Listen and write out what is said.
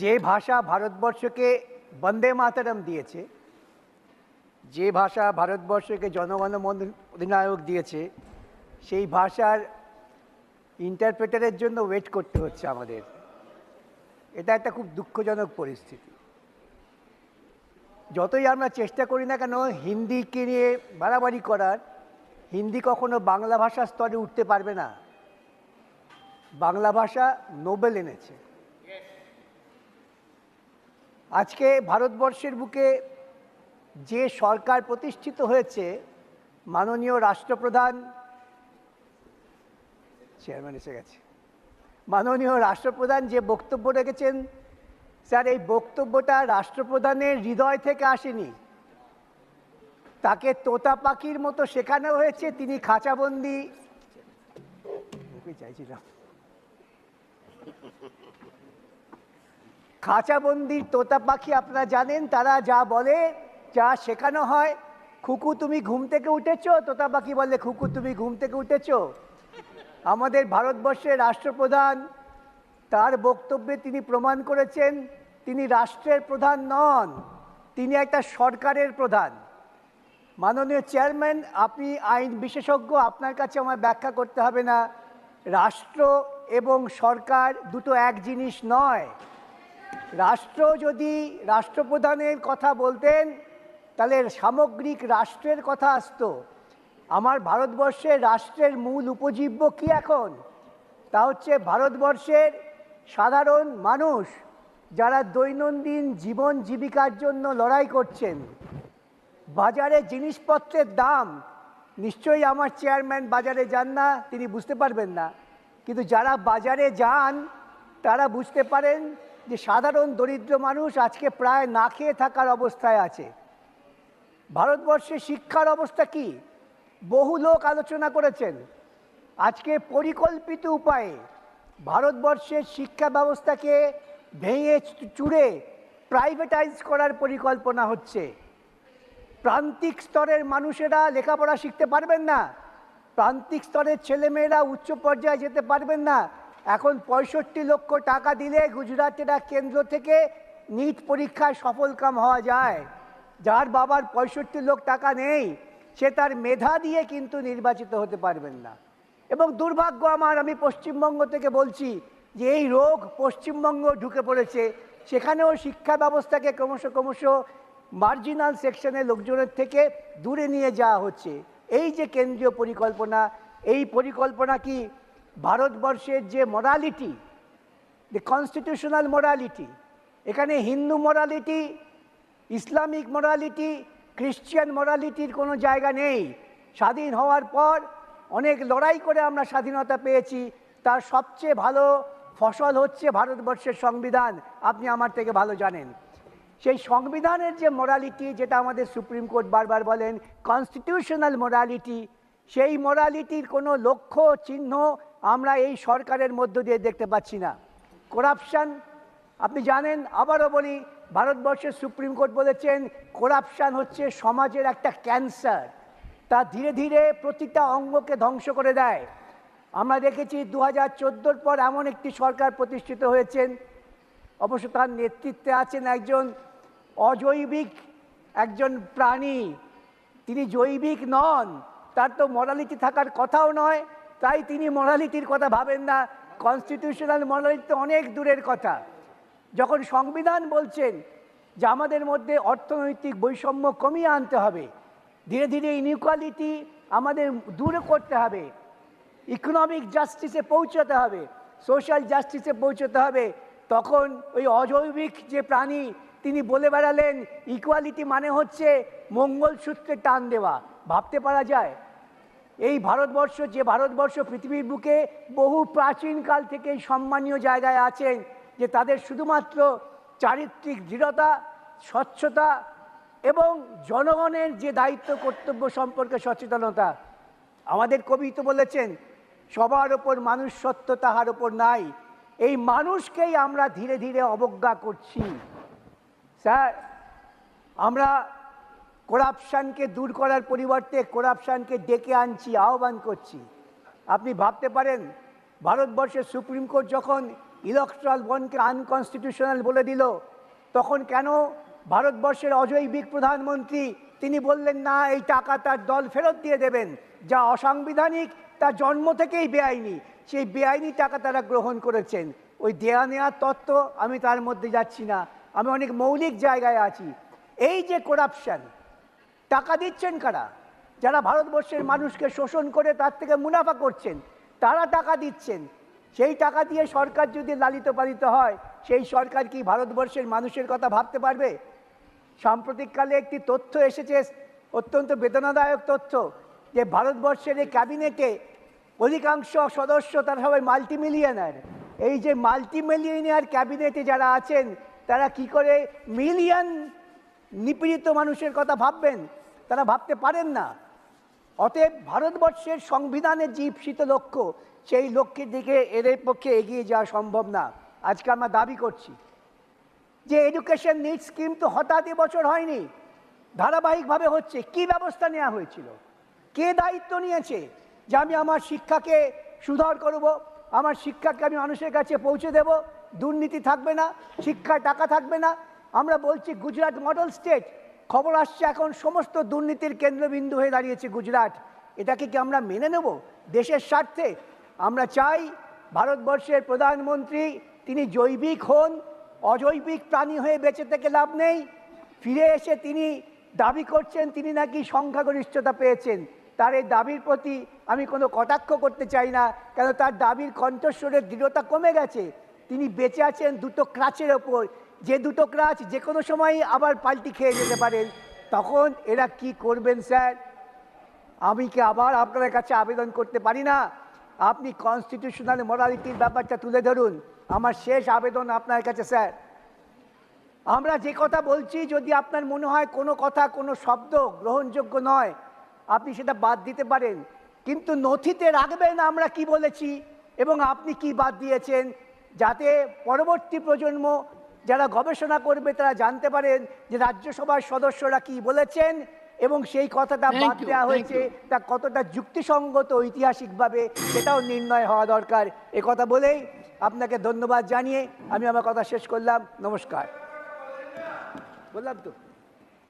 যে ভাষা ভারতবর্ষকে বন্দে মাতারাম দিয়েছে, যে ভাষা ভারতবর্ষকে জনগণ অধিনায়ক দিয়েছে, সেই ভাষার ইন্টারপ্রেটারের জন্য ওয়েট করতে হচ্ছে আমাদের। এটা একটা খুব দুঃখজনক পরিস্থিতি। যতই আমরা চেষ্টা করি না কেন, হিন্দিকে নিয়ে বাড়াবাড়ি করার, হিন্দি কখনো বাংলা ভাষার স্তরে উঠতে পারবে না। বাংলা ভাষা নোবেল এনেছে। আজকে ভারতবর্ষের বুকে যে সরকার প্রতিষ্ঠিত হয়েছে, মাননীয় রাষ্ট্রপ্রধান চেয়ারম্যান এসে গেছে। মাননীয় রাষ্ট্রপ্রধান যে বক্তব্য রেখেছেন, স্যার, এই বক্তব্যটা রাষ্ট্রপ্রধানের হৃদয় থেকে আসেনি। তাকে তোতা পাখির মতো শেখানো হয়েছে, তিনি খাঁচাবন্দি। চাইছিলাম। খাঁচাবন্দির তোতা পাখি আপনারা জানেন, তারা যা বলে, যা শেখানো হয়। খুকু, তুমি ঘুম থেকে উঠেছো? তোতা পাখি বলে খুকু, তুমি ঘুম থেকে উঠেছো? আমাদের ভারতবর্ষের রাষ্ট্রপ্রধান, তার বক্তব্যে তিনি প্রমাণ করেছেন, তিনি রাষ্ট্রের প্রধান নন, তিনি একটা সরকারের প্রধান। মাননীয় চেয়ারম্যান, আপনি আইন বিশেষজ্ঞ, আপনার কাছে আমার ব্যাখ্যা করতে হবে না। রাষ্ট্র এবং সরকার দুটো এক জিনিস নয়। রাষ্ট্র যদি রাষ্ট্রপ্রধানের কথা বলতেন, তাহলে সামগ্রিক রাষ্ট্রের কথা আসতো। আমার ভারতবর্ষের রাষ্ট্রের মূল উপজীব্য কি এখন? তা হচ্ছে ভারতবর্ষের সাধারণ মানুষ যারা দৈনন্দিন জীবন জীবিকার জন্য লড়াই করছেন। বাজারে জিনিসপত্রের দাম, নিশ্চয়ই আমার চেয়ারম্যান বাজারে যান না, তিনি বুঝতে পারবেন না। কিন্তু যারা বাজারে যান, তারা বুঝতে পারেন যে সাধারণ দরিদ্র মানুষ আজকে প্রায় না খেয়ে থাকার অবস্থায় আছে। ভারতবর্ষে শিক্ষার অবস্থা কি? বহু লোক আলোচনা করেছেন। আজকে পরিকল্পিত উপায়ে ভারতবর্ষের শিক্ষা ব্যবস্থাকে ভেঙে চুড়ে প্রাইভেটাইজ করার পরিকল্পনা হচ্ছে। প্রান্তিক স্তরের মানুষেরা লেখাপড়া শিখতে পারবেন না। প্রান্তিক স্তরের ছেলেমেয়েরা উচ্চ পর্যায়ে যেতে পারবেন না। এখন পঁয়ষট্টি লক্ষ টাকা দিলে গুজরাটেরা কেন্দ্র থেকে নিট পরীক্ষায় সফলকাম হওয়া যায়। যার বাবার পঁয়ষট্টি লক্ষ টাকা নেই, সে তার মেধা দিয়ে কিন্তু নির্বাচিত হতে পারবেন না। এবং দুর্ভাগ্য আমার, আমি পশ্চিমবঙ্গ থেকে বলছি যে এই রোগ পশ্চিমবঙ্গ ঢুকে পড়েছে। সেখানেও শিক্ষা ব্যবস্থাকে ক্রমশ ক্রমশ মার্জিনাল সেকশনের লোকজনের থেকে দূরে নিয়ে যাওয়া হচ্ছে। এই যে কেন্দ্রীয় পরিকল্পনা, এই পরিকল্পনা কি ভারতবর্ষের যে মোরালিটি দ্য কনস্টিটিউশনাল মোরালিটি এখানে Hindu morality Islamic morality Christian মোরালিটির কোনো জায়গা নেই। স্বাধীন হওয়ার পর অনেক লড়াই করে আমরা স্বাধীনতা পেয়েছি। তার সবচেয়ে ভালো ফসল হচ্ছে ভারতবর্ষের সংবিধান। আপনি আমার থেকে ভালো জানেন। সেই সংবিধানের যে মোরালিটি যেটা আমাদের সুপ্রিম কোর্ট বারবার বলেন কনস্টিটিউশনাল মোরালিটি সেই মোরালিটির কোনো লক্ষ্য, চিহ্ন আমরা এই সরকারের মধ্য দিয়ে দেখতে পাচ্ছি না। করাপশান আপনি জানেন, আবারও বলি, ভারতবর্ষের সুপ্রিম কোর্ট বলেছেন করাপশান হচ্ছে সমাজের একটা ক্যান্সার। তা ধীরে ধীরে প্রতিটা অঙ্গকে ধ্বংস করে দেয়। আমরা দেখেছি দু হাজার পর এমন একটি সরকার প্রতিষ্ঠিত হয়েছেন। অবশ্য তার নেতৃত্বে আছেন একজন অজৈবিক একজন প্রাণী। তিনি জৈবিক নন, তার তো মরালিটি থাকার কথাও নয়। তাই তিনি মরালিটির কথা ভাবেন না। কনস্টিটিউশনাল মরালিটি অনেক দূরের কথা। যখন সংবিধান বলছেন যে আমাদের মধ্যে অর্থনৈতিক বৈষম্য কমিয়ে আনতে হবে, ধীরে ধীরে ইনইকুয়ালিটি আমাদের দূরে করতে হবে ইকোনমিক জাস্টিসে পৌঁছাতে হবে সোশ্যাল জাস্টিসে পৌঁছতে হবে, তখন ওই অজৈবিক যে প্রাণী তিনি বলে বেড়ালেন ইকুয়ালিটি মানে হচ্ছে মঙ্গলসূত্রে টান দেওয়া। ভাবতে পারা যায়? এই ভারতবর্ষ, যে ভারতবর্ষ পৃথিবীর বুকে বহু প্রাচীনকাল থেকেই সম্মানীয় জায়গায় আছেন, যে তাদের শুধুমাত্র চারিত্রিক দৃঢ়তা, স্বচ্ছতা এবং জনগণের যে দায়িত্ব, কর্তব্য সম্পর্কে সচেতনতা। আমাদের কবি তো বলেছেন, সবার ওপর মানুষ সত্য তাহার ওপর নাই, এই মানুষকেই আমরা ধীরে ধীরে অবজ্ঞা করছি। স্যার, আমরা করাপশানকে দূর করার পরিবর্তে করাপশানকে ডেকে আনছি, আহ্বান করছি। আপনি ভাবতে পারেন ভারতবর্ষের সুপ্রিম কোর্ট যখন ইলেকট্রাল বনকে আনকনস্টিটিউশনাল বলে দিল, তখন কেন ভারতবর্ষের অজৈবিক প্রধানমন্ত্রী, তিনি বললেন, না, এই টাকা তার দল ফেরত দিয়ে দেবেন। যা অসাংবিধানিক, তার জন্ম থেকেই বেআইনি। সেই বেআইনি টাকা তারা গ্রহণ করেছেন। ওই দেয়া নেওয়ার তত্ত্ব আমি তার মধ্যে যাচ্ছি না। আমি অনেক মৌলিক জায়গায় আছি। এই যে করাপশন টাকা দিচ্ছেন কারা? যারা ভারতবর্ষের মানুষকে শোষণ করে তার থেকে মুনাফা করছেন, তারা টাকা দিচ্ছেন। সেই টাকা দিয়ে সরকার যদি লালিত পালিত হয়, সেই সরকার কি ভারতবর্ষের মানুষের কথা ভাবতে পারবে? সাম্প্রতিককালে একটি তথ্য এসেছে, অত্যন্ত বেদনাদায়ক তথ্য, যে ভারতবর্ষের এই ক্যাবিনেটে অধিকাংশ সদস্য তারা সবাই মাল্টিমিলিয়নার। এই যে মাল্টিমিলিয়নার ক্যাবিনেটে যারা আছেন, তারা কি করে মিলিয়ন নিপীড়িত মানুষের কথা ভাববেন? তারা ভাবতে পারেন না। অতএব ভারতবর্ষের সংবিধানের যে লক্ষ্য, সেই লক্ষ্যের দিকে এদের পক্ষে এগিয়ে যাওয়া সম্ভব না। আজকে আমরা দাবি করছি যে এডুকেশন নিড স্কিম তো হঠাৎ বছর হয়নি। ধারাবাহিকভাবে হচ্ছে। কি ব্যবস্থা নেওয়া হয়েছিল? কে দায়িত্ব নিয়েছে? যে আমি আমার শিক্ষাকে সুধার করব, আমার শিক্ষাকে আমি মানুষের কাছে পৌঁছে দেব, দুর্নীতি থাকবে না, শিক্ষায় টাকা থাকবে না। আমরা বলছি গুজরাট মডেল স্টেট খবর আসছে এখন সমস্ত দুর্নীতির কেন্দ্রবিন্দু হয়ে দাঁড়িয়েছে গুজরাট। এটাকে কি আমরা মেনে নেব? দেশের স্বার্থে? আমরা চাই ভারতবর্ষের প্রধানমন্ত্রী, তিনি জৈবিক হন, অজৈবিক প্রাণী হয়ে বেঁচে থেকে লাভ নেই। ফিরে এসে তিনি দাবি করছেন, তিনি নাকি সংখ্যাগরিষ্ঠতা পেয়েছেন। তার এই দাবির প্রতি আমি কোনো কটাক্ষ করতে চাই না, কেন তার দাবির কণ্ঠস্বরের দৃঢ়তা কমে গেছে। তিনি বেঁচে আছেন দুটো ক্রাচের ওপর। যে দুটো ক্রাচ যে কোনো সময়ই আবার পাল্টি খেয়ে যেতে পারেন তখন এরা কি করবেন স্যার? আমি কি আবার আপনাদের কাছে আবেদন করতে পারি না? আপনি কনস্টিটিউশনাল মোরালিটির ব্যাপারটা তুলে ধরুন। আমার শেষ আবেদন আপনার কাছে, স্যার। আমরা যে কথা বলছি, যদি আপনার মনে হয় কোনো কথা, কোনো শব্দ গ্রহণযোগ্য নয়, আপনি সেটা বাদ দিতে পারেন। কিন্তু নথিতে রাখবেন আমরা কি বলেছি এবং আপনি কি বাদ দিয়েছেন, যাতে পরবর্তী প্রজন্ম যারা গবেষণা করবে তারা জানতে পারেন যে রাজ্যসভার সদস্যরা কি বলেছেন এবং সেই কথাটা বাদ দেওয়া হয়েছে তা কতটা যুক্তিসঙ্গত ঐতিহাসিকভাবে সেটাও নির্ণয় হওয়া দরকার। এ কথা বলেই আপনাকে ধন্যবাদ জানিয়ে আমি আমার কথা শেষ করলাম। নমস্কার। বললাম তো।